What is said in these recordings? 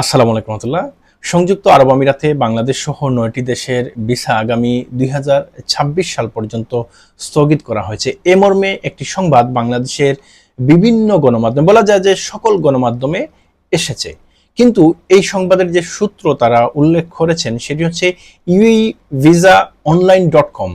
আসসালামু আলাইকুম রহমতুল্লাহ। সংযুক্ত আরব আমিরাতে বাংলাদেশ সহ নয়টি দেশের ভিসা আগামী দুই হাজার ছাব্বিশ সাল পর্যন্ত স্থগিত করা হয়েছে। এ মর্মে একটি সংবাদ বাংলাদেশের বিভিন্ন গণমাধ্যমে, বলা যায় যে সকল গণমাধ্যমে এসেছে। কিন্তু এই সংবাদের যে সূত্র তারা উল্লেখ করেছেন সেটি হচ্ছে UAE visa online dot com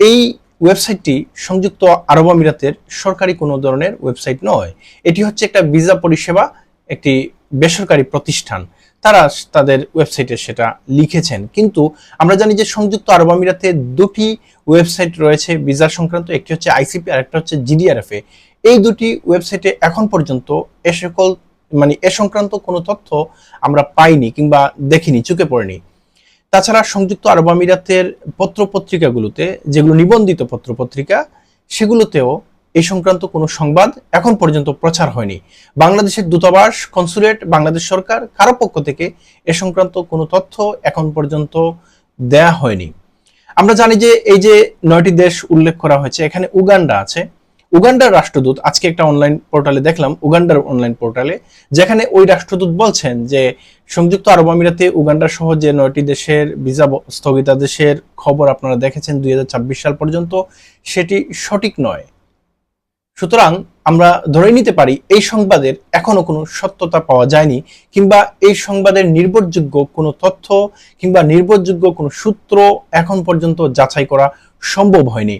এই ওয়েবসাইটটি সংযুক্ত আরব আমিরাতের সরকারি কোনো ধরনের ওয়েবসাইট নয়। এটি হচ্ছে একটা ভিসা পরিষেবা, একটি বেসরকারি প্রতিষ্ঠান, তারা তাদের ওয়েবসাইটে সেটা লিখেছেন। কিন্তু আমরা জানি যে সংযুক্ত আরব আমিরাতে দুটি ওয়েবসাইট রয়েছে ভিসা সংক্রান্ত, একটি হচ্ছে আইসিপি আর একটা হচ্ছে জিডিআরএফএ এই দুটি ওয়েবসাইটে এখন পর্যন্ত এ সকল মানে এ সংক্রান্ত কোনো তথ্য আমরা পাইনি কিংবা দেখিনি, চোখে পড়েনি। তাছাড়া সংযুক্ত আরব আমিরাতের পত্র পত্রিকাগুলোতে যেগুলো নিবন্ধিত পত্র পত্রিকা সেগুলোতেও এই সংক্রান্ত কোনো সংবাদ এখন পর্যন্ত প্রচার হয়নি। বাংলাদেশের দূতাবাস, কনসুলেট, বাংলাদেশ সরকার, কারও পক্ষ থেকে এ সংক্রান্ত কোনো তথ্য এখন পর্যন্ত দেয়া হয়নি। আমরা জানি যে এই যে নয়টি দেশ উল্লেখ করা হয়েছে, এখানে উগান্ডা আছে। উগান্ডার রাষ্ট্রদূত, আজকে একটা অনলাইন পোর্টালে দেখলাম, উগান্ডার অনলাইন পোর্টালে যেখানে ওই রাষ্ট্রদূত বলছেন যে সংযুক্ত আরব আমিরাতে উগান্ডা সহ যে নয়টি দেশের ভিসা স্থগিতাদেশের খবর আপনারা দেখেছেন দুই হাজার ছাব্বিশ সাল পর্যন্ত, সেটি সঠিক নয়। সুতরাং আমরা ধরে নিতে পারি এই সংবাদের এখনও কোনো সত্যতা পাওয়া যায়নি, কিংবা এই সংবাদের নির্ভরযোগ্য কোনো তথ্য কিংবা নির্ভরযোগ্য কোনো সূত্র এখন পর্যন্ত যাচাই করা সম্ভব হয়নি।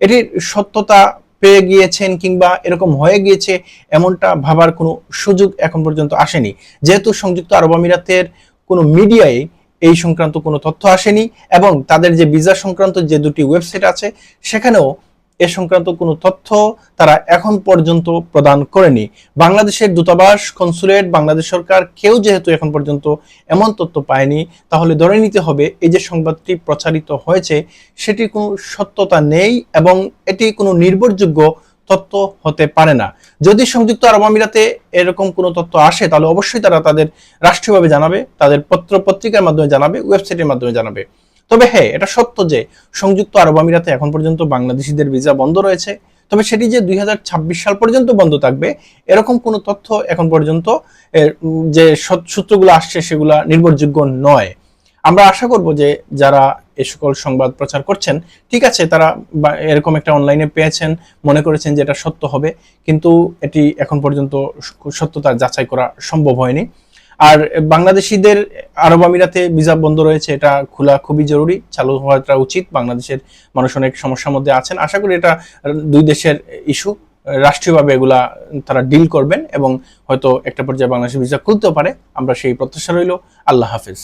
এটির সত্যতা পেয়ে গিয়েছেন কিংবা এরকম হয়ে গিয়েছে এমনটা ভাবার কোনো সুযোগ এখন পর্যন্ত আসেনি। যেহেতু সংযুক্ত আরব আমিরাতের কোনো মিডিয়ায় এই সংক্রান্ত কোনো তথ্য আসেনি এবং তাদের যে ভিসা সংক্রান্ত যে দুটি ওয়েবসাইট আছে, সেখানেও এ সংক্রান্ত কোনো তথ্য তারা এখন পর্যন্ত প্রদান করেনি। বাংলাদেশের দূতাবাস, কনসুলেট, বাংলাদেশ সরকার কেউ যেহেতু এখন পর্যন্ত এমন তথ্য পায়নি, তাহলে ধরে নিতে হবে এই যে সংবাদটি প্রচারিত হয়েছে, সেটির কোনো সত্যতা নেই এবং এটি কোনো নির্ভরযোগ্য তথ্য হতে পারে না। যদি সংযুক্ত আরব আমিরাতে এরকম কোনো তথ্য আসে, তাহলে অবশ্যই তারা তাদের রাষ্ট্রীয়ভাবে জানাবে, তাদের পত্র পত্রিকার মাধ্যমে জানাবে, ওয়েবসাইটের মাধ্যমে জানাবে। তবে হ্যাঁ এটা সত্য যে সংযুক্ত আরব আমিরাতে এখন পর্যন্ত বাংলাদেশিদের ভিসা বন্ধ রয়েছে। তবে সেটি যে দুই হাজার ছাব্বিশ সাল পর্যন্ত বন্ধ থাকবে, এরকম কোনো তথ্য এখন পর্যন্ত যে সূত্রগুলো আসছে সেগুলা নির্ভরযোগ্য নয়। আমরা আশা করব যে যারা এ সকল সংবাদ প্রচার করছেন, ঠিক আছে, তারা এরকম একটা অনলাইনে পেয়েছেন, মনে করেছেন যে এটা সত্য হবে, কিন্তু এটি এখন পর্যন্ত সত্যতা যাচাই করা সম্ভব হয়নি। আর বাংলাদেশিদের আরব আমিরাতে ভিসা বন্ধ রয়েছে, এটা খোলা খুবই জরুরি। চালু হওয়াটা উচিত, বাংলাদেশের মানুষ অনেক সমস্যার মধ্যে আছেন। আশা করি এটা দুই দেশের ইস্যু, রাষ্ট্রীয়ভাবে এগুলা তারা ডিল করবেন এবং হয়তো একটা পর্যায়ে বাংলাদেশের ভিসা খুলতেও পারে। আমরা সেই প্রত্যাশা রইল। আল্লাহ হাফেজ।